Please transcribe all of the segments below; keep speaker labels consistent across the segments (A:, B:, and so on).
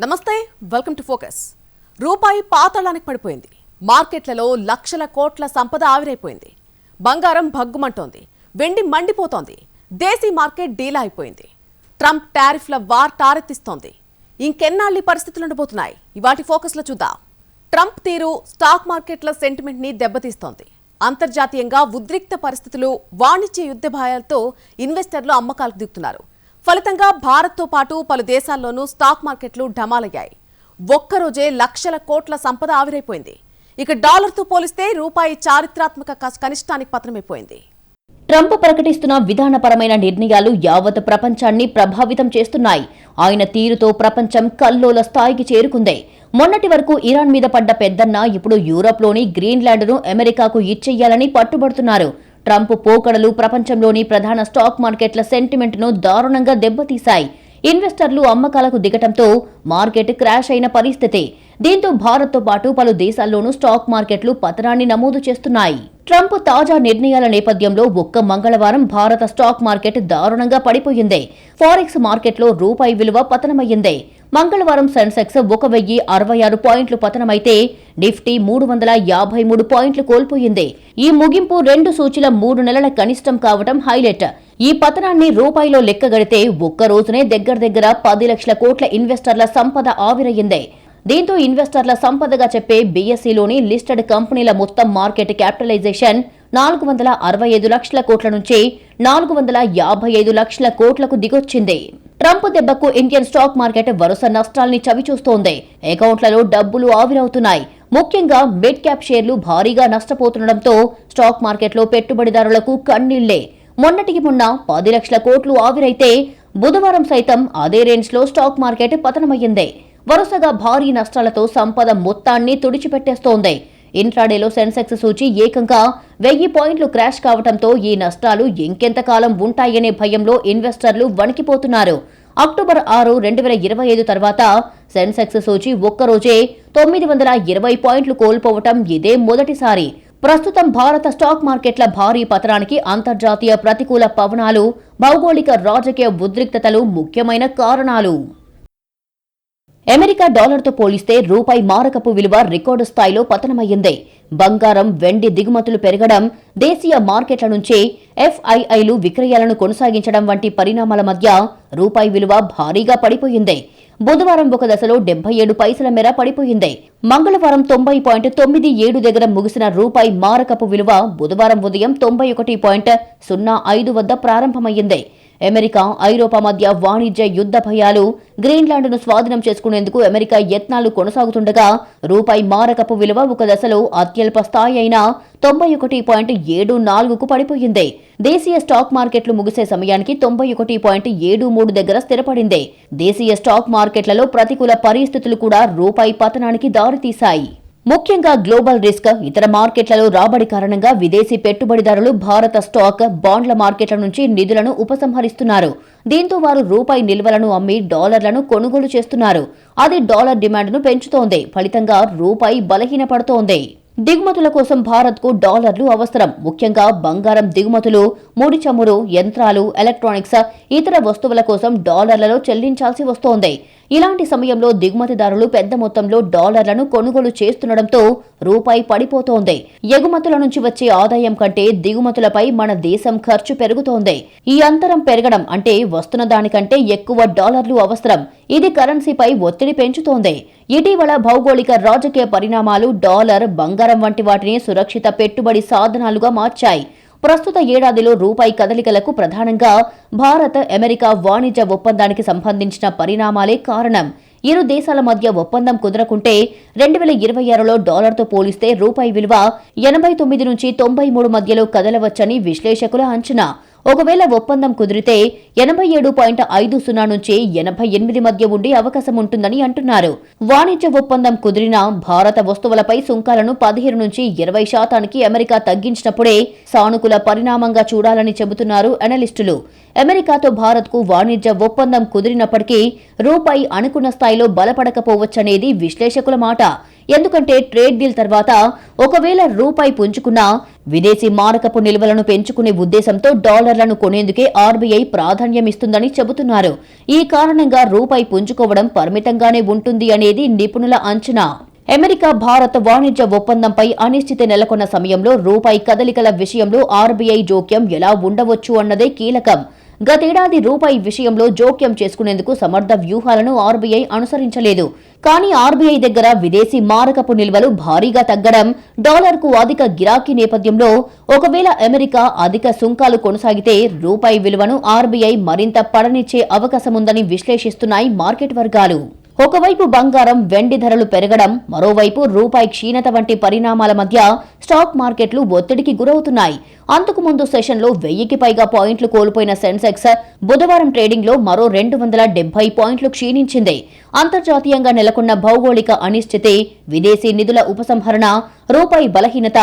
A: నమస్తే welcome to focus రూపాయి పాతాళానికి పడిపోయింది. మార్కెట్లలో లక్షల కోట్ల సంపద ఆవిరైపోయింది. బంగారం భగ్గుమంటోంది. వెండి మండిపోతోంది. దేశీ మార్కెట్ డీలా అయిపోయింది. ట్రంప్ టారిఫ్ల వార్ టారెత్తిస్తోంది ఇంకెన్నాళ్ళి పరిస్థితులు ఉండబోతున్నాయి? ఇవాటి ఫోకస్లో చూద్దాం. ట్రంప్ తీరు స్టాక్ మార్కెట్ల సెంటిమెంట్ని దెబ్బతీస్తోంది. అంతర్జాతీయంగా ఉద్రిక్త పరిస్థితులు వాణిజ్య యుద్ధ భయాలతో ఇన్వెస్టర్లు అమ్మకాలకు దిగుతున్నారు. ఫలితంగా భారత్తో పాటు పలు దేశాల్లోనూ స్టాక్ మార్కెట్లు ఢమాలయ్యాయి. ఒక్కరోజే లక్షల కోట్ల సంపద ఆవిరైపోయింది. ఇక డాలర్తో పోలిస్తే రూపాయి చారిత్రాత్మక కనిష్టానికి పతనమైపోయింది.
B: ట్రంప్ ప్రకటిస్తున్న విధానపరమైన నిర్ణయాలు యావత్ ప్రపంచాన్ని ప్రభావితం చేస్తున్నాయి. ఆయన తీరుతో ప్రపంచం కల్లోల స్థాయికి చేరుకుంది. మొన్నటి వరకు ఇరాన్ మీద పడ్డ పెద్దన్న ఇప్పుడు యూరోప్లోని గ్రీన్లాండ్ను అమెరికాకు ఇచ్చేయాలని పట్టుబడుతున్నారు. ట్రంప్ పోకడలు ప్రపంచంలోని ప్రధాన స్టాక్ మార్కెట్ల సెంటిమెంట్ను దారుణంగా దెబ్బతీశాయి. ఇన్వెస్టర్లు అమ్మకాలకు దిగటంతో మార్కెట్ క్రాష్ అయిన పరిస్థితి. దీంతో భారత్తో పాటు పలు దేశాల్లోనూ స్టాక్ మార్కెట్లు పతనాన్ని నమోదు చేస్తున్నాయి. ట్రంప్ తాజా నిర్ణయాల నేపథ్యంలో ఒక్క మంగళవారం భారత స్టాక్ మార్కెట్ దారుణంగా పడిపోయింది. ఫారెక్స్ మార్కెట్లో రూపాయి విలువ పతనమయ్యింది. మంగళవారం సెన్సెక్స్ ఒక వెయ్యి అరవై ఆరు పాయింట్లు పతనమైతే నిఫ్టీ మూడు వందల యాభై మూడు పాయింట్లు కోల్పోయింది. ఈ ముగింపు రెండు సూచీల మూడు నెలల కనిష్టం కావటం హైలైట్. ఈ పతనాన్ని రూపాయిలో లెక్కగడితే ఒక్క రోజునే దగ్గర దగ్గర పది లక్షల కోట్ల ఇన్వెస్టర్ల సంపద ఆవిరయ్యింది దీంతో ఇన్వెస్టర్ల సంపదగా చెప్పే బీఎస్సీలోని లిస్టెడ్ కంపెనీల మొత్తం మార్కెట్ క్యాపిటలైజేషన్ నాలుగు వందల అరవై ఐదు లక్షల కోట్ల నుంచి నాలుగు వందల యాభై ఐదు లక్షల కోట్లకు దిగొచ్చింది. ట్రంప్ దెబ్బకు ఇండియన్ స్టాక్ మార్కెట్ వరుస నష్టాల్ని చవిచూస్తోంది. అకౌంట్లలో డబ్బులు ఆవిరవుతున్నాయి. ముఖ్యంగా మిడ్ క్యాప్ షేర్లు భారీగా నష్టపోతుండటంతో స్టాక్ మార్కెట్లో పెట్టుబడిదారులకు కన్నీళ్ళే మొన్నటికి మొన్న పది లక్షల కోట్లు ఆవిరైతే బుధవారం సైతం అదే రేంజ్లో స్టాక్ మార్కెట్ పతనమయ్యింది. వరుసగా భారీ నష్టాలతో సంపద మొత్తాన్ని తుడిచిపెట్టేస్తోంది. ఇంట్రాడేలో సెన్సెక్స్ సూచి ఏకంగా వెయ్యి పాయింట్లు క్రాష్ కావడంతో ఈ నష్టాలు ఇంకెంతకాలం ఉంటాయనే భయంలో ఇన్వెస్టర్లు వణికిపోతున్నారు. అక్టోబర్ ఆరు రెండు వేల ఇరవై ఐదు తర్వాత సెన్సెక్స్ సూచి ఒక్కరోజే తొమ్మిది వందల ఇరవై పాయింట్లు కోల్పోవటం ఇదే మొదటిసారి. ప్రస్తుతం భారత స్టాక్ మార్కెట్ల భారీ పతనానికి అంతర్జాతీయ ప్రతికూల పవనాలు భౌగోళిక రాజకీయ ఉద్రిక్తతలు ముఖ్యమైన కారణాలు. అమెరికా డాలర్తో పోలిస్తే రూపాయి మారకపు విలువ రికార్డు స్థాయిలో పతనమయ్యింది. బంగారం వెండి దిగుమతులు పెరగడం దేశీయ మార్కెట్ల నుంచి ఎఫ్ఐఐలు విక్రయాలను కొనసాగించడం వంటి పరిణామాల మధ్య రూపాయి విలువ భారీగా పడిపోయింది. బుధవారం ఒక దశలో డెబ్బై ఏడు పైసల మేర పడిపోయింది. మంగళవారం తొంభై పాయింట్ తొమ్మిది ఏడు దగ్గర ముగిసిన రూపాయి మారకపు విలువ బుధవారం ఉదయం తొంభై ఒకటి పాయింట్ సున్నా ఐదు వద్ద ప్రారంభమయ్యింది. అమెరికా ఐరోపా మధ్య వాణిజ్య యుద్ధ భయాలు గ్రీన్లాండ్ను స్వాధీనం చేసుకునేందుకు అమెరికా యత్నాలు కొనసాగుతుండగా రూపాయి మారకపు విలువ ఒక దశలో అత్యల్ప స్థాయి అయిన తొంభై ఒకటి పాయింట్ ఏడు నాలుగుకు పడిపోయింది. దేశీయ స్టాక్ మార్కెట్లు ముగిసే సమయానికి తొంభై ఒకటి పాయింట్ ఏడు మూడు దగ్గర స్థిరపడింది. దేశీయ స్టాక్ మార్కెట్లలో ప్రతికూల పరిస్థితులు కూడా రూపాయి పతనానికి దారితీశాయి. ముఖ్యంగా గ్లోబల్ రిస్క్ ఇతర మార్కెట్లలో రాబడి కారణంగా విదేశీ పెట్టుబడిదారులు భారత స్టాక్ బాండ్ల మార్కెట్ల నుంచి నిధులను ఉపసంహరిస్తున్నారు. దీంతో వారు రూపాయి నిల్వలను అమ్మి డాలర్లను కొనుగోలు చేస్తున్నారు. అది డాలర్ డిమాండ్ను పెంచుతోంది. ఫలితంగా రూపాయి బలహీనపడుతోంది. దిగుమతుల కోసం భారత్కు డాలర్లు అవసరం. ముఖ్యంగా బంగారం దిగుమతులు ముడి చమురు యంత్రాలు ఎలక్ట్రానిక్స్ ఇతర వస్తువుల కోసం డాలర్లలో చెల్లించాల్సి వస్తోంది. ఇలాంటి సమయంలో దిగుమతిదారులు పెద్ద మొత్తంలో డాలర్లను కొనుగోలు చేస్తుండటంతో రూపాయి పడిపోతోంది. ఎగుమతుల నుంచి వచ్చే ఆదాయం కంటే దిగుమతులపై మన దేశం ఖర్చు పెరుగుతోంది. ఈ అంతరం పెరగడం అంటే వస్తున్న దానికంటే ఎక్కువ డాలర్లు అవసరం. ఇది కరెన్సీపై ఒత్తిడి పెంచుతోంది. ఇటీవల భౌగోళిక రాజకీయ పరిణామాలు డాలర్ బంగారం వంటి వాటిని సురక్షిత పెట్టుబడి సాధనాలుగా మార్చాయి. ప్రస్తుత ఏడాదిలో రూపాయి కదలికలకు ప్రధానంగా భారత్ అమెరికా వాణిజ్య ఒప్పందానికి సంబంధించిన పరిణామాలే కారణం. ఇరు దేశాల మధ్య ఒప్పందం కుదరకుంటే రెండు వేల ఇరవై ఆరులో డాలర్తో పోలిస్తే రూపాయి విలువ ఎనభై తొమ్మిది నుంచి తొంభై మూడు మధ్యలో కదలవచ్చని విశ్లేషకుల అంచనా. ఒకవేళ ఒప్పందం కుదిరితే ఎనభై ఏడు పాయింట్ ఐదు సున్నా నుంచి ఎనభై ఎనిమిది మధ్య ఉండే అవకాశం ఉంటుందని అంటున్నారు. వాణిజ్య ఒప్పందం కుదిరినా భారత వస్తువులపై సుంకాలను పదిహేను నుంచి ఇరవై శాతానికి అమెరికా తగ్గించినప్పుడే సానుకూల పరిణామంగా చూడాలని చెబుతున్నారు అనలిస్టులు. అమెరికాతో భారత్కు వాణిజ్య ఒప్పందం కుదిరినప్పటికీ రూపాయి అనుకున్న స్థాయిలో బలపడకపోవచ్చనేది విశ్లేషకుల మాట. ఎందుకంటే ట్రేడ్ డీల్ తర్వాత ఒకవేళ రూపాయి పుంజుకున్నా విదేశీ మారకపు నిల్వలను పెంచుకునే ఉద్దేశంతో డాలర్లను కొనేందుకే ఆర్బీఐ ప్రాధాన్యమిస్తుందని చెబుతున్నారు. ఈ కారణంగా రూపాయి పుంజుకోవడం పరిమితంగానే ఉంటుంది అనేది నిపుణుల అంచనా. అమెరికా భారత్ వాణిజ్య ఒప్పందంపై అనిశ్చితి నెలకొన్న సమయంలో రూపాయి కదలికల విషయంలో ఆర్బీఐ జోక్యం ఎలా ఉండవచ్చు అన్నదే కీలకం. గతేడాది రూపాయి విషయంలో జోక్యం చేసుకునేందుకు సమర్థ వ్యూహాలను ఆర్బీఐ అనుసరించలేదు. కానీ ఆర్బీఐ దగ్గర విదేశీ మారకపు నిల్వలు భారీగా తగ్గడం డాలర్కు అధిక గిరాకీ నేపథ్యంలో ఒకవేళ అమెరికా అధిక సుంకాలు కొనసాగితే రూపాయి విలువను ఆర్బీఐ మరింత పడనిచ్చే అవకాశముందని విశ్లేషిస్తున్నాయి మార్కెట్ వర్గాలు. ఒకవైపు బంగారం వెండి ధరలు పెరగడం మరోవైపు రూపాయి క్షీణత వంటి పరిణామాల మధ్య స్టాక్ మార్కెట్లు ఒత్తిడికి గురవుతున్నాయి. అంతకు ముందు సెషన్లో వెయ్యికి పైగా పాయింట్లు కోల్పోయిన సెన్సెక్స్ బుధవారం ట్రేడింగ్లో మరో రెండు వందల డెబ్బై పాయింట్లు క్షీణించింది. అంతర్జాతీయంగా నెలకొన్న భౌగోళిక అనిశ్చితి విదేశీ నిధుల ఉపసంహరణ రూపాయి బలహీనత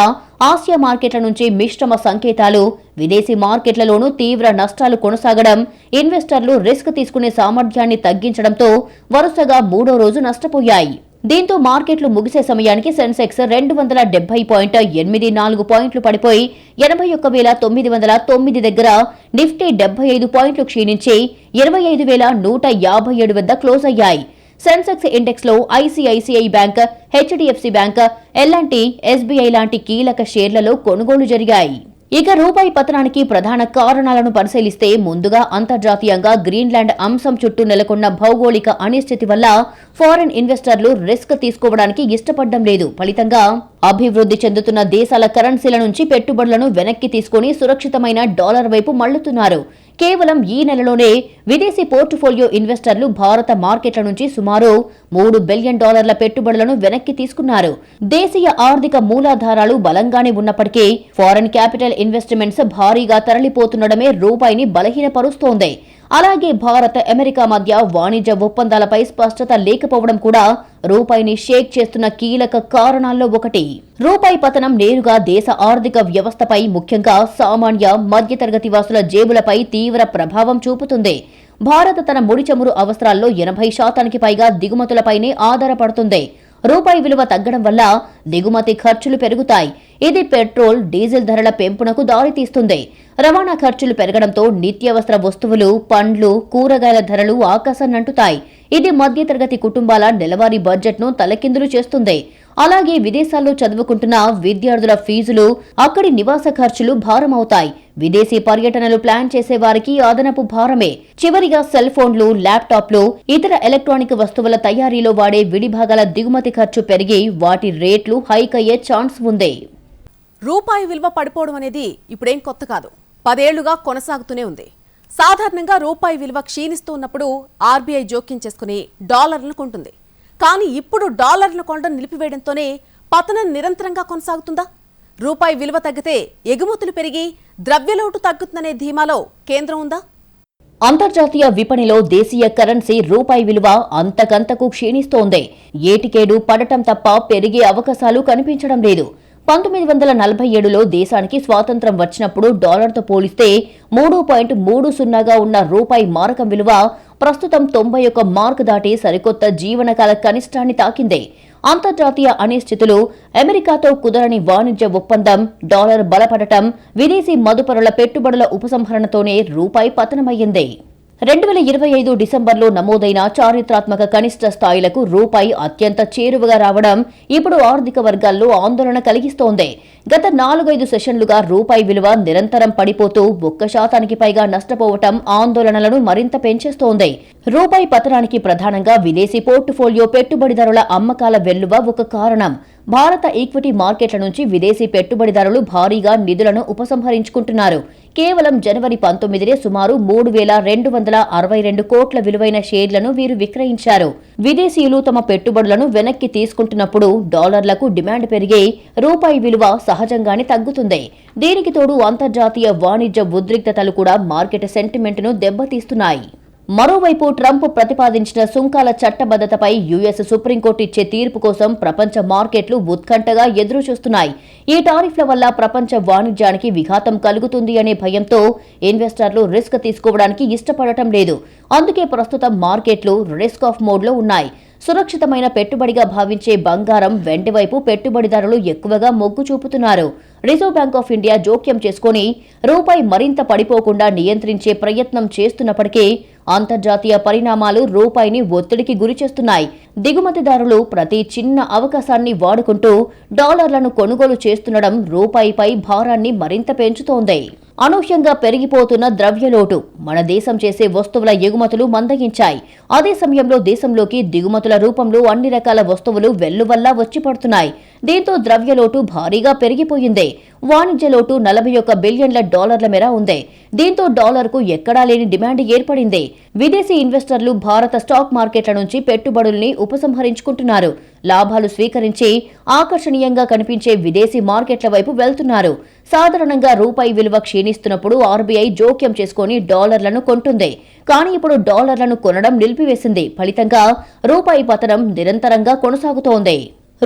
B: ఆసియా మార్కెట్ల నుంచి మిశ్రమ సంకేతాలు విదేశీ మార్కెట్లలోనూ తీవ్ర నష్టాలు కొనసాగడం ఇన్వెస్టర్లు రిస్క్ తీసుకునే సామర్థ్యాన్ని తగ్గించడంతో వరుసగా మూడో రోజు నష్టపోయాయి. దీంతో మార్కెట్లు ముగిసే సమయానికి సెన్సెక్స్ రెండు వందల డెబ్బై పాయింట్ ఎనిమిది నాలుగు పాయింట్లు పడిపోయి ఎనభై ఒక్క వేల తొమ్మిది వందల తొమ్మిది దగ్గర నిఫ్టీ డెబ్బై ఐదు పాయింట్లు క్షీణించి ఇరవై ఐదు వేల నూట యాభై ఏడు వద్ద క్లోజ్ అయ్యాయి. Sensex ఇండెక్స్లో ICICI bank HDFC bank L and T SBI లాంటి కీలక షేర్లలో కొనుగోలు జరిగాయి. ఇక రూపాయి పతనానికి ప్రధాన కారణాలను పరిశీలిస్తే ముందుగా అంతర్జాతీయంగా గ్రీన్లాండ్ అంశం చుట్టూ నెలకొన్న భౌగోళిక అనిశ్చితి వల్ల ఫారెన్ ఇన్వెస్టర్లు రిస్క్ తీసుకోవడానికి ఇష్టపడడం లేదు. ఫలితంగా అభివృద్ధి చెందుతున్న దేశాల కరెన్సీల నుంచి పెట్టుబడులను వెనక్కి తీసుకుని సురక్షితమైన డాలర్ వైపు మళ్ళుతున్నారు కేవలం ఈ నెలలోనే విదేశీ పోర్టుఫోలియో ఇన్వెస్టర్లు భారత మార్కెట్ల నుంచి సుమారు మూడు బిలియన్ డాలర్ల పెట్టుబడులను వెనక్కి తీసుకున్నారు. దేశీయ ఆర్థిక మూలాధారాలు బలంగానే ఉన్నప్పటికీ ఫారెన్ క్యాపిటల్ ఇన్వెస్ట్మెంట్స్ భారీగా తరలిపోతుండడమే రూపాయిని బలహీనపరుస్తోంది. అలాగే భారత్ అమెరికా మధ్య వాణిజ్య ఒప్పందాలపై స్పష్టత లేకపోవడం కూడా రూపాయిని షేక్ చేస్తున్న కీలక కారణాల్లో ఒకటి. రూపాయి పతనం నేరుగా దేశ ఆర్థిక వ్యవస్థపై ముఖ్యంగా సామాన్య మధ్యతరగతి వాసుల జేబులపై తీవ్ర ప్రభావం చూపుతుంది. భారత్ తన ముడి చమురు అవసరాల్లో ఎనభై శాతానికి పైగా దిగుమతులపైనే ఆధారపడుతుంది. రూపాయి విలువ తగ్గడం వల్ల దిగుమతి ఖర్చులు పెరుగుతాయి. ఇది పెట్రోల్ డీజిల్ ధరల పెంపునకు దారితీస్తుంది. రవాణా ఖర్చులు పెరగడంతో నిత్యావసర వస్తువులు పండ్లు కూరగాయల ధరలు ఆకాశాన్నంటుతాయి. ఇది మధ్యతరగతి కుటుంబాల నెలవారీ బడ్జెట్ను తలకిందులు చేస్తుంది. అలాగే విదేశాల్లో చదువుకుంటున్న విద్యార్థుల ఫీజులు అక్కడి నివాస ఖర్చులు భారమవుతాయి. విదేశీ పర్యటనలు ప్లాన్ చేసే వారికి అదనపు భారమే. చివరిగా సెల్ ఫోన్లు ల్యాప్టాప్లు ఇతర ఎలక్ట్రానిక్ వస్తువుల తయారీలో వాడే విడిభాగాల దిగుమతి ఖర్చు పెరిగి వాటి రేట్లు హైక్ అయ్యే ఛాన్స్ ఉంది.
A: రూపాయి విలువ పడిపోవడం అనేది ఇప్పుడేం కొత్త కాదు. పదేళ్ళుగా కొనసాగుతూనే ఉంది. సాధారణంగా రూపాయి విలువ క్షీణిస్తూ ఉన్నప్పుడు ఆర్బీఐ జోక్యం చేసుకుని డాలర్లను కొంటుంది. కానీ ఇప్పుడు డాలర్ను కొనడం నిలిపివేయడంతోనే పతనం నిరంతరంగా కొనసాగుతుందా? రూపాయి విలువ తగ్గితే ఎగుమతులు పెరిగి ద్రవ్యలోటు తగ్గుతుందనే ధీమాలో కేంద్రం ఉందా?
B: అంతర్జాతీయ విపణిలో దేశీయ కరెన్సీ రూపాయి విలువ అంతకంతకు క్షీణిస్తోంది. ఏటికేడు పడటం తప్ప పెరిగే అవకాశాలు కనిపించడం లేదు. పంతొమ్మిది వందల నలభై ఏడులో దేశానికి స్వాతంత్రం వచ్చినప్పుడు డాలర్తో పోలిస్తే మూడు పాయింట్ మూడు సున్నాగా ఉన్న రూపాయి మారకం విలువ ప్రస్తుతం తొంభై ఒక్క మార్క్ దాటి సరికొత్త జీవనకాల కనిష్టాన్ని తాకింది. అంతర్జాతీయ అనిశ్చితులు అమెరికాతో కుదరని వాణిజ్య ఒప్పందం డాలర్ బలపడటం విదేశీ మదుపరుల పెట్టుబడుల ఉపసంహరణతోనే రూపాయి పతనమయ్యింది. రెండు వేల ఇరవై ఐదు డిసెంబర్లో నమోదైన చారిత్రాత్మక కనిష్ట స్థాయిలకు రూపాయి అత్యంత చేరువగా రావడం ఇప్పుడు ఆర్థిక వర్గాల్లో ఆందోళన కలిగిస్తోంది. గత నాలుగైదు సెషన్లుగా రూపాయి విలువ నిరంతరం పడిపోతూ ఒక్క శాతానికి పైగా నష్టపోవటం ఆందోళనలను మరింత పెంచేస్తోంది. రూపాయి పతనానికి ప్రధానంగా విదేశీ పోర్టుఫోలియో పెట్టుబడిదారుల అమ్మకాల వెల్లువ ఒక కారణం. భారత ఈక్విటీ మార్కెట్ల నుంచి విదేశీ పెట్టుబడిదారులు భారీగా నిధులను ఉపసంహరించుకుంటున్నారు. కేవలం జనవరి పంతొమ్మిదినే సుమారు మూడు వేల రెండు వందల అరవై రెండు కోట్ల విలువైన షేర్లను వీరు విక్రయించారు. విదేశీయులు తమ పెట్టుబడులను వెనక్కి తీసుకుంటున్నప్పుడు డాలర్లకు డిమాండ్ పెరిగి రూపాయి విలువ సహజంగానే తగ్గుతుంది. దీనికి తోడు అంతర్జాతీయ వాణిజ్య ఉద్రిక్తతలు కూడా మార్కెట్ సెంటిమెంట్ను దెబ్బతీస్తున్నాయి. మరోవైపు ట్రంప్ ప్రతిపాదించిన సుంకాల చట్టబద్ధతపై యుఎస్ సుప్రీంకోర్టు ఇచ్చే తీర్పు కోసం ప్రపంచ మార్కెట్లు ఉత్కంఠగా ఎదురుచూస్తున్నాయి. ఈ టారిఫ్ల వల్ల ప్రపంచ వాణిజ్యానికి విఘాతం కలుగుతుంది అనే భయంతో ఇన్వెస్టర్లు రిస్క్ తీసుకోవడానికి ఇష్టపడటం లేదు. అందుకే ప్రస్తుతం మార్కెట్లు రిస్క్ ఆఫ్ మోడ్లో ఉన్నాయి. సురక్షితమైన పెట్టుబడిగా భావించే బంగారం వెండి వైపు పెట్టుబడిదారులు ఎక్కువగా మొగ్గు చూపుతున్నారు. రిజర్వ్ బ్యాంక్ ఆఫ్ ఇండియా జోక్యం చేసుకుని రూపాయి మరింత పడిపోకుండా నియంత్రించే ప్రయత్నం చేస్తున్నప్పటికీ అంతర్జాతీయ పరిణామాలు రూపాయిని ఒత్తిడికి గురిచేస్తున్నాయి దిగుమతిదారులు ప్రతి చిన్న అవకాశాన్ని వాడుకుంటూ డాలర్లను కొనుగోలు చేస్తుండడం రూపాయిపై భారాన్ని మరింత పెంచుతోంది. అనూహ్యంగా పెరిగిపోతున్న ద్రవ్యలోటు మన దేశం చేసే వస్తువుల ఎగుమతులు మందగించాయి. అదే సమయంలో దేశంలోకి దిగుమతుల రూపంలో అన్ని రకాల వస్తువులు వెల్లువల్లా వచ్చి పడుతున్నాయి. దీంతో ద్రవ్యలోటు భారీగా పెరిగిపోయింది. వాణిజ్య లోటు నలభై ఒక్క బిలియన్ల డాలర్ల మేర ఉంది. దీంతో డాలర్కు ఎక్కడా లేని డిమాండ్ ఏర్పడింది. విదేశీ ఇన్వెస్టర్లు భారత స్టాక్ మార్కెట్ల నుంచి పెట్టుబడుల్ని ఉపసంహరించుకుంటున్నారు. లాభాలు స్వీకరించి ఆకర్షణీయంగా కనిపించే విదేశీ మార్కెట్ల వైపు వెళ్తున్నారు. సాధారణంగా రూపాయి విలువ క్షీణిస్తున్నప్పుడు ఆర్బీఐ జోక్యం చేసుకుని డాలర్లను కొంటుంది. కానీ ఇప్పుడు డాలర్లను కొనడం నిలిపివేసింది. ఫలితంగా రూపాయి పతనం నిరంతరంగా కొనసాగుతోంది.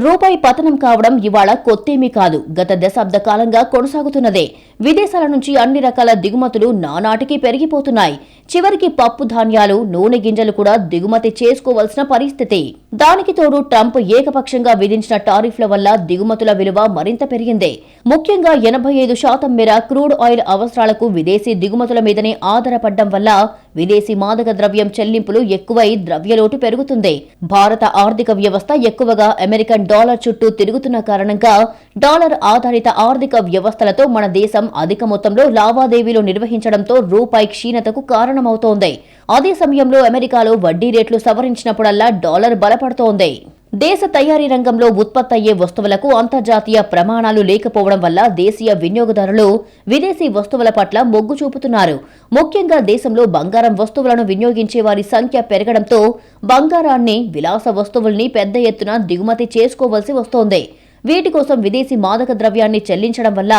B: రూపాయి పతనం కావడం ఇవాళ కొత్తేమీ కాదు. గత దశాబ్ద కాలంగా కొనసాగుతున్నదే. విదేశాల నుంచి అన్ని రకాల దిగుమతులు నానాటికి పెరిగిపోతున్నాయి. చివరికి పప్పు ధాన్యాలు నూనె గింజలు కూడా దిగుమతి చేసుకోవాల్సిన పరిస్థితి. దానికి తోడు ట్రంప్ ఏకపక్షంగా విధించిన టారిఫ్ల వల్ల దిగుమతుల విలువ మరింత పెరిగింది. ముఖ్యంగా ఎనభై ఐదు శాతం మేర క్రూడ్ ఆయిల్ అవసరాలకు విదేశీ దిగుమతుల మీదనే ఆధారపడడం వల్ల విదేశీ మాదక ద్రవ్యం చెల్లింపులు ఎక్కువై ద్రవ్యలోటు పెరుగుతుంది. భారత ఆర్థిక వ్యవస్థ ఎక్కువగా అమెరికన్ డాలర్ చుట్టూ తిరుగుతున్న కారణంగా డాలర్ ఆధారిత ఆర్థిక వ్యవస్థలతో మన దేశం అధిక మొత్తంలో లావాదేవీలు నిర్వహించడంతో రూపాయి క్షీణతకు కారణమవుతోంది. అదే సమయంలో అమెరికాలో వడ్డీ రేట్లు సవరించినప్పుడల్లా డాలర్ బలపడుతోంది. దేశ తయారీ రంగంలో ఉత్పత్తి అయ్యే వస్తువులకు అంతర్జాతీయ ప్రమాణాలు లేకపోవడం వల్ల దేశీయ వినియోగదారులు విదేశీ వస్తువుల పట్ల మొగ్గు చూపుతున్నారు. ముఖ్యంగా దేశంలో బంగారం వస్తువులను వినియోగించే వారి సంఖ్య పెరగడంతో బంగారాన్ని విలాస వస్తువుల్ని పెద్ద ఎత్తున దిగుమతి చేసుకోవలసి వస్తోంది. వీటి కోసం విదేశీ మాదక ద్రవ్యాన్ని చెల్లించడం వల్ల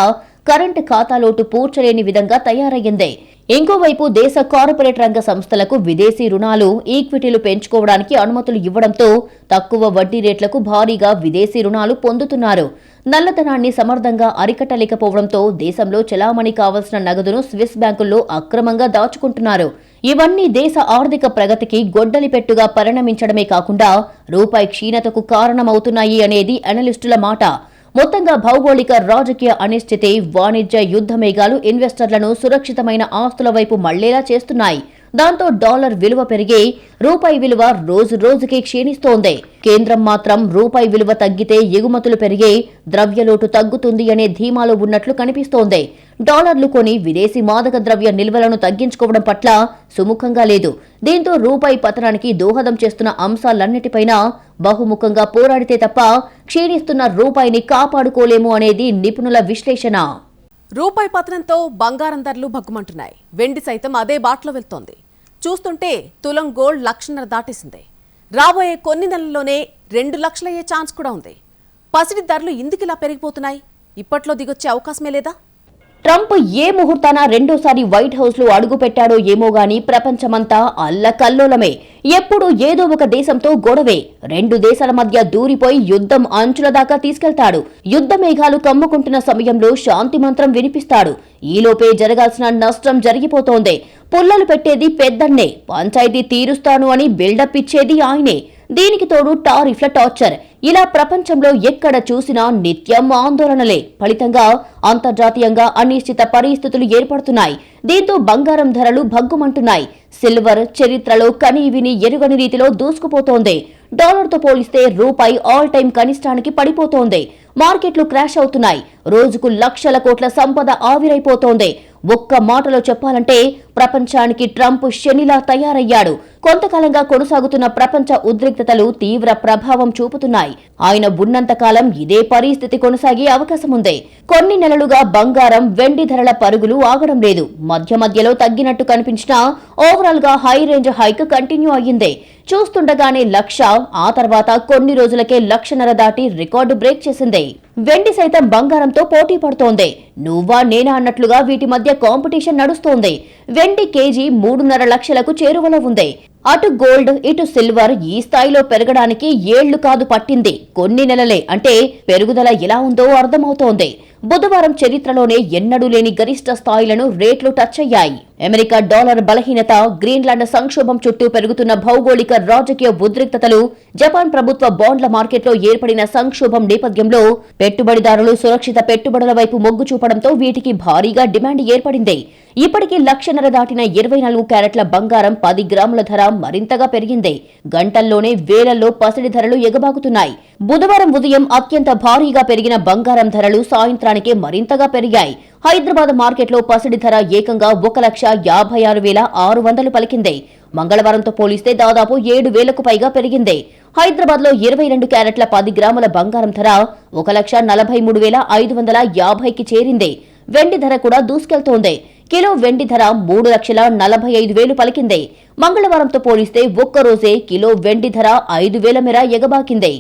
B: కరెంటు ఖాతాలోటు పూడ్చలేని విధంగా తయారయ్యింది. ఇంకోవైపు దేశ కార్పొరేట్ రంగ సంస్థలకు విదేశీ రుణాలు ఈక్విటీలు పెంచుకోవడానికి అనుమతులు ఇవ్వడంతో తక్కువ వడ్డీ రేట్లకు భారీగా విదేశీ రుణాలు పొందుతున్నారు. నల్లధనాన్ని సమర్థంగా అరికట్టలేకపోవడంతో దేశంలో చెలామణి కావాల్సిన నగదును స్విస్ బ్యాంకుల్లో అక్రమంగా దాచుకుంటున్నారు. ఇవన్నీ దేశ ఆర్థిక ప్రగతికి గొడ్డలి పెట్టుగా పరిణమించడమే కాకుండా రూపాయి క్షీణతకు కారణమవుతున్నాయి అనేది అనలిస్టుల మాట. మొత్తంగా భౌగోళిక రాజకీయ అనిశ్చితి వాణిజ్య యుద్ధ మేఘాలు ఇన్వెస్టర్లను సురక్షితమైన ఆస్తుల వైపు మళ్ళేలా చేస్తున్నాయి. దాంతో డాలర్ విలువ పెరిగి రూపాయి విలువ రోజు రోజుకి క్షీణిస్తోంది. కేంద్రం మాత్రం రూపాయి విలువ తగ్గితే ఎగుమతులు పెరిగి ద్రవ్యలోటు తగ్గుతుంది అనే ధీమాలో ఉన్నట్లు కనిపిస్తోంది. డాలర్లు కొని విదేశీ మాదక ద్రవ్య నిల్వలను తగ్గించుకోవడం పట్ల సుముఖంగా లేదు. దీంతో రూపాయి పతనానికి దోహదం చేస్తున్న అంశాలన్నిటిపైన బహుముఖంగా పోరాడితే తప్ప క్షీణిస్తున్న రూపాయిని కాపాడుకోలేము అనేది నిపుణుల విశ్లేషణ.
A: రూపాయి పతనంతో బంగారం ధరలు భగ్గుమంటున్నాయి. వెండి సైతం అదే బాటలో వెళ్తోంది. చూస్తుంటే తులం గోల్డ్ లక్షన్నర దాటేసింది. రాబోయే కొన్ని నెలల్లోనే రెండు లక్షలయ్యే ఛాన్స్ కూడా ఉంది. పసిడి ధరలు ఇందుకిలా పెరిగిపోతున్నాయి. ఇప్పట్లో దిగొచ్చే అవకాశమే లేదా?
B: ట్రంప్ ఏ ముహూర్తాన రెండోసారి వైట్ హౌస్లో అడుగు పెట్టాడో ఏమో గాని ప్రపంచమంతా అల్లకల్లోలమే. ఎప్పుడు ఏదో ఒక దేశంతో గొడవే. రెండు దేశాల మధ్య దూరిపోయి యుద్ధం అంచుల దాకా తీసుకెళ్తాడు. యుద్ధ మేఘాలు కమ్ముకుంటున్న సమయంలో శాంతి మంత్రం వినిపిస్తాడు. ఈలోపే జరగాల్సిన నష్టం జరిగిపోతోంది. పుల్లలు పెట్టేది పెద్దన్నే. పంచాయతీ తీరుస్తాను అని బిల్డప్ ఇచ్చేది ఆయనే. దీనికి తోడు టారిఫ్ల టార్చర్. ఇలా ప్రపంచంలో ఎక్కడ చూసినా నిత్యం ఆందోళనలే. ఫలితంగా అంతర్జాతీయంగా అనిశ్చిత పరిస్థితులు ఏర్పడుతున్నాయి. దీంతో బంగారం ధరలు భగ్గుమంటున్నాయి. సిల్వర్ చరిత్రలో కనీవిని ఎరుగని రీతిలో దూసుకుపోతోంది. డాలర్తో పోలిస్తే రూపాయి ఆల్ టైం కనిష్టానికి పడిపోతోంది. మార్కెట్లు క్రాష్ అవుతున్నాయి. రోజుకు లక్షల కోట్ల సంపద ఆవిరైపోతోంది. ఒక్క మాటలో చెప్పాలంటే ప్రపంచానికి ట్రంప్ శనిలా తయారయ్యాడు. కొంతకాలంగా కొనసాగుతున్న ప్రపంచ ఉద్రిక్తతలు తీవ్ర ప్రభావం చూపుతున్నాయి. ఆయన ఉన్నంతకాలం ఇదే పరిస్థితి కొనసాగే అవకాశం ఉంది కొన్ని నెలలుగా బంగారం వెండి ధరల పరుగులు ఆగడం లేదు. మధ్య మధ్యలో తగ్గినట్టు కనిపించినా ఓవరాల్గా హై రేంజ్ హైక్ కంటిన్యూ అయ్యింది. చూస్తుండగానే లక్ష ఆ తర్వాత కొన్ని రోజులకే లక్షన్నర దాటి రికార్డు బ్రేక్ చేసింది. వెండి సైతం బంగారంతో పోటీ పడుతోంది. నువ్వా నేనా అన్నట్లుగా వీటి మధ్య కాంపిటీషన్ నడుస్తోంది. వెండి కేజీ మూడున్నర లక్షలకు చేరువలో ఉంది. అటు గోల్డ్ ఇటు సిల్వర్ ఈ స్థాయిలో పెరగడానికి ఏళ్ళు కాదు పట్టింది. కొన్ని నెలలే అంటే పెరుగుదల ఎలా ఉందో అర్థమవుతోంది. బుధవారం చరిత్రలోనే ఎన్నడూ లేని గరిష్ట స్థాయిలను రేట్లు టచ్ అయ్యాయి. అమెరికా డాలర్ బలహీనత గ్రీన్లాండ్ సంక్షోభం చుట్టూ పెరుగుతున్న భౌగోళిక రాజకీయ ఉద్రిక్తతలు జపాన్ ప్రభుత్వ బాండ్ల మార్కెట్లో ఏర్పడిన సంక్షోభం నేపథ్యంలో పెట్టుబడిదారులు సురక్షిత పెట్టుబడుల వైపు మొగ్గు చూపడంతో వీటికి భారీగా డిమాండ్ ఏర్పడింది. ఇప్పటికీ లక్షన్నర దాటిన ఇరవై నాలుగు క్యారెట్ల బంగారం పది గ్రాముల ధర మరింతగా పెరిగింది. గంటల్లోనే వేలల్లో పసిడి ధరలు ఎగబాకుతున్నాయి బుధవారం ఉదయం అత్యంత భారీగా పెరిగిన బంగారం ధరలు సాయంత్రానికే మరింతగా పెరిగాయి. హైదరాబాద్ మార్కెట్లో పసిడి ధర ఏకంగా ఒక లక్ష యాభై ఆరు వేల ఆరు వందలు పలికింది. మంగళవారంతో పోలిస్తే దాదాపు ఏడు వేలకు పైగా పెరిగింది. హైదరాబాద్లో ఇరవై రెండు క్యారెట్ల పది గ్రాముల బంగారం ధర ఒక లక్ష నలభై మూడు వేల ఐదు వందల యాభైకి చేరింది. వెండి ధర కూడా దూసుకెళ్తోంది. కిలో వెండి ధర మూడు లక్షల నలభై ఐదు వేలు పలికింది. మంగళవారంతో పోలిస్తే ఒక్కరోజే కిలో వెండి ధర ఐదు వేల మేర ఎగబాకింది.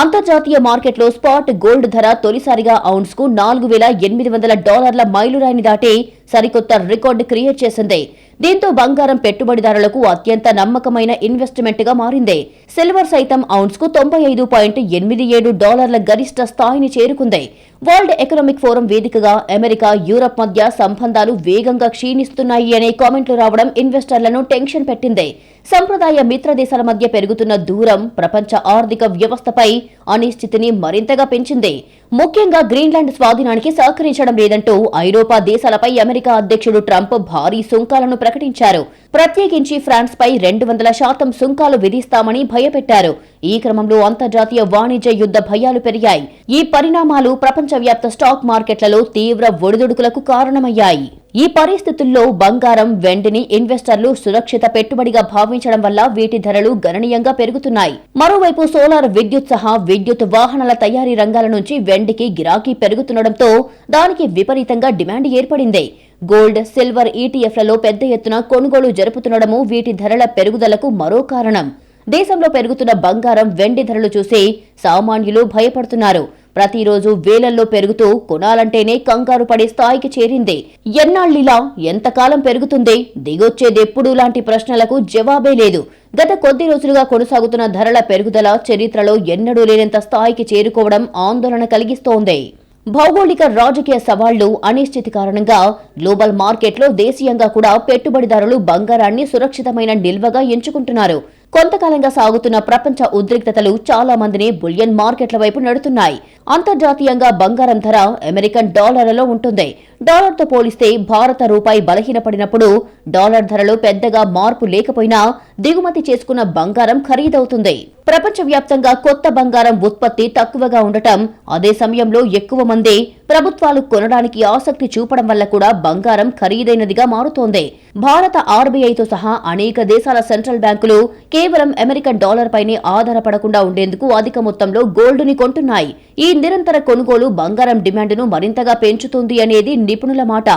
B: అంతర్జాతీయ మార్కెట్లో స్పాట్ గోల్డ్ ధర తొలిసారిగా ఔన్స్కు నాలుగు వేల ఎనిమిది వందల డాలర్ల మైలురాయిని దాటి సరికొత్త రికార్డు క్రియేట్ చేసింది. దీంతో బంగారం పెట్టుబడిదారులకు అత్యంత నమ్మకమైన ఇన్వెస్ట్మెంట్గా మారింది. సిల్వర్ సైతం ఔన్స్కు తొంభై ఐదు పాయింట్ ఎనిమిది ఏడు డాలర్ల గరిష్ట స్థాయిని చేరుకుంది. వరల్డ్ ఎకనామిక్ ఫోరం వేదికగా అమెరికా యూరప్ మధ్య సంబంధాలు వేగంగా క్షీణిస్తున్నాయి అనే కామెంట్లు రావడం ఇన్వెస్టర్లను టెన్షన్ పెట్టింది. సంప్రదాయ మిత్ర దేశాల మధ్య పెరుగుతున్న దూరం ప్రపంచ ఆర్థిక వ్యవస్థపై అనిశ్చితిని మరింతగా పెంచింది. ముఖ్యంగా గ్రీన్లాండ్ స్వాధీనానికి సహకరించడం లేదంటూ ఐరోపా దేశాలపై అమెరికా అధ్యక్షుడు ట్రంప్ భారీ సుంకాలను ప్రకటించారు. ప్రత్యేకించి ఫ్రాన్స్ పై రెండు వందల శాతం సుంకాలు విధిస్తామని భయపెట్టారు. ఈ క్రమంలో అంతర్జాతీయ వాణిజ్య యుద్ధ భయాలు పెరిగాయి. ఈ పరిణామాలు ప్రపంచ ప్రపంచవ్యాప్త స్టాక్ మార్కెట్లలో తీవ్ర ఒడిదుడుకులకు కారణమయ్యాయి. ఈ పరిస్థితుల్లో బంగారం వెండిని ఇన్వెస్టర్లు సురక్షిత పెట్టుబడిగా భావించడం వల్ల వీటి ధరలు గణనీయంగా పెరుగుతున్నాయి. మరోవైపు సోలార్ విద్యుత్ సహా విద్యుత్ వాహనాల తయారీ రంగాల నుంచి వెండికి గిరాకీ పెరుగుతుండటంతో దానికి విపరీతంగా డిమాండ్ ఏర్పడింది. గోల్డ్ సిల్వర్ ఈటీఎఫ్లలో పెద్ద ఎత్తున కొనుగోలు జరుపుతుండడము వీటి ధరల పెరుగుదలకు మరో కారణం. దేశంలో పెరుగుతున్న బంగారం వెండి ధరలు చూసి సామాన్యులు భయపడుతున్నారు. ప్రతిరోజు వేలల్లో పెరుగుతూ కొనాలంటేనే కంగారు పడే స్థాయికి చేరింది. ఎన్నాళ్ళిలా ఎంతకాలం పెరుగుతుంది? దిగొచ్చేదెప్పుడు లాంటి ప్రశ్నలకు జవాబే లేదు. గత కొద్ది రోజులుగా కొనసాగుతున్న ధరల పెరుగుదల చరిత్రలో ఎన్నడూ లేనంత స్థాయికి చేరుకోవడం ఆందోళన కలిగిస్తోంది. భౌగోళిక రాజకీయ సవాళ్ళు అనిశ్చితి కారణంగా గ్లోబల్ మార్కెట్లో దేశీయంగా కూడా పెట్టుబడిదారులు బంగారాన్ని సురక్షితమైన నిల్వగా ఎంచుకుంటున్నారు. కొంతకాలంగా సాగుతున్న ప్రపంచ ఉద్రిక్తతలు చాలా మందిని బులియన్ మార్కెట్ల వైపు నడుతున్నాయి. అంతర్జాతీయంగా బంగారం ధర అమెరికన్ డాలర్లలో ఉంటుంది. డాలర్తో పోలిస్తే భారత రూపాయి బలహీనపడినప్పుడు డాలర్ ధరలో పెద్దగా మార్పు లేకపోయినా దిగుమతి చేసుకున్న బంగారం ఖరీదవుతుంది. ప్రపంచవ్యాప్తంగా కొత్త బంగారం ఉత్పత్తి తక్కువగా ఉండటం అదే సమయంలో ఎక్కువ మంది ప్రభుత్వాలు కొనడానికి ఆసక్తి చూపడం వల్ల కూడా బంగారం ఖరీదైనదిగా మారుతోంది. భారత ఆర్బీఐతో సహా అనేక దేశాల సెంట్రల్ బ్యాంకులు కేవలం అమెరికన్ డాలర్ పైనే ఆధారపడకుండా ఉండేందుకు అధిక మొత్తంలో గోల్డ్ని కొంటున్నాయి. ఈ నిరంతర కొనుగోలు బంగారం డిమాండ్ను మరింతగా పెంచుతుంది అనేది నిపుణుల మాట.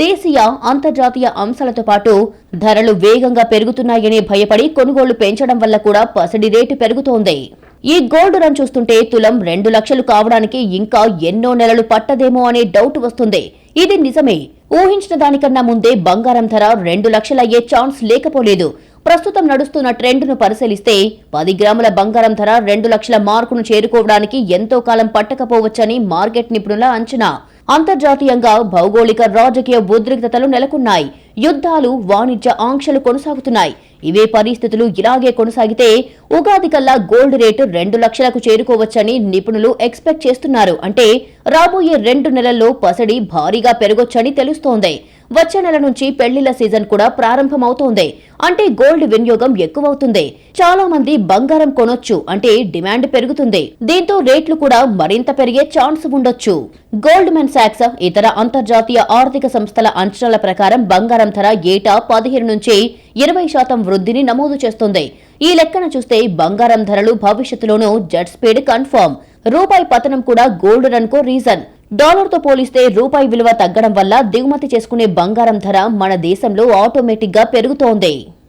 B: దేశీయ అంతర్జాతీయ అంశాలతో పాటు ధరలు వేగంగా పెరుగుతున్నాయనే భయపడి కొనుగోళ్ళు పెంచడం వల్ల కూడా పసిడి రేటు పెరుగుతోంది. ఈ గోల్డ్ రన్ చూస్తుంటే తులం రెండు లక్షలు కావడానికి ఇంకా ఎన్నో నెలలు పట్టదేమో అనే డౌట్ వస్తుంది. ఇది నిజమే. ఊహించిన దానికన్నా ముందే బంగారం ధర రెండు లక్షలయ్యే ఛాన్స్ లేకపోలేదు. ప్రస్తుతం నడుస్తున్న ట్రెండ్ను పరిశీలిస్తే పది గ్రాముల బంగారం ధర రెండు లక్షల మార్కును చేరుకోవడానికి ఎంతో కాలం పట్టకపోవచ్చని మార్కెట్ నిపుణుల అంచనా. అంతర్జాతీయంగా భౌగోళిక రాజకీయ ఉద్రిక్తతలు నెలకొన్నాయి. యుద్ధాలు వాణిజ్య ఆంక్షలు కొనసాగుతున్నాయి. ఇవే పరిస్థితులు ఇలాగే కొనసాగితే ఉగాది కల్లా గోల్డ్ రేటు రెండు లక్షలకు చేరుకోవచ్చని నిపుణులు ఎక్స్పెక్ట్ చేస్తున్నారు. అంటే రాబోయే రెండు నెలల్లో పసడి భారీగా పెరగొచ్చని తెలుస్తోంది. వచ్చే నెల నుంచి పెళ్ళిళ్ళ సీజన్ కూడా ప్రారంభమవుతోంది. అంటే గోల్డ్ వినియోగం ఎక్కువవుతుంది. చాలా మంది బంగారం కొనొచ్చు అంటే డిమాండ్ పెరుగుతుంది. దీంతో రేట్లు కూడా మరింత పెరిగే ఛాన్స్ ఉండొచ్చు. గోల్డ్ మెన్ సాక్స్ ఇతర అంతర్జాతీయ ఆర్థిక సంస్థల అంచనాల ప్రకారం బంగారం ధర ఏటా పదిహేను నుంచి ఇరవై శాతం వృద్ధిని నమోదు చేస్తుంది. ఈ లెక్కన చూస్తే బంగారం ధరలు భవిష్యత్తులోనూ జెట్ స్పీడ్ కన్ఫర్మ్. రూపాయి పతనం కూడా గోల్డ్ రన్ కో రీజన్. డాలర్తో పోలిస్తే రూపాయి విలువ తగ్గడం వల్ల దిగుమతి చేసుకునే బంగారం ధర మన దేశంలో ఆటోమేటిక్గా పెరుగుతోంది.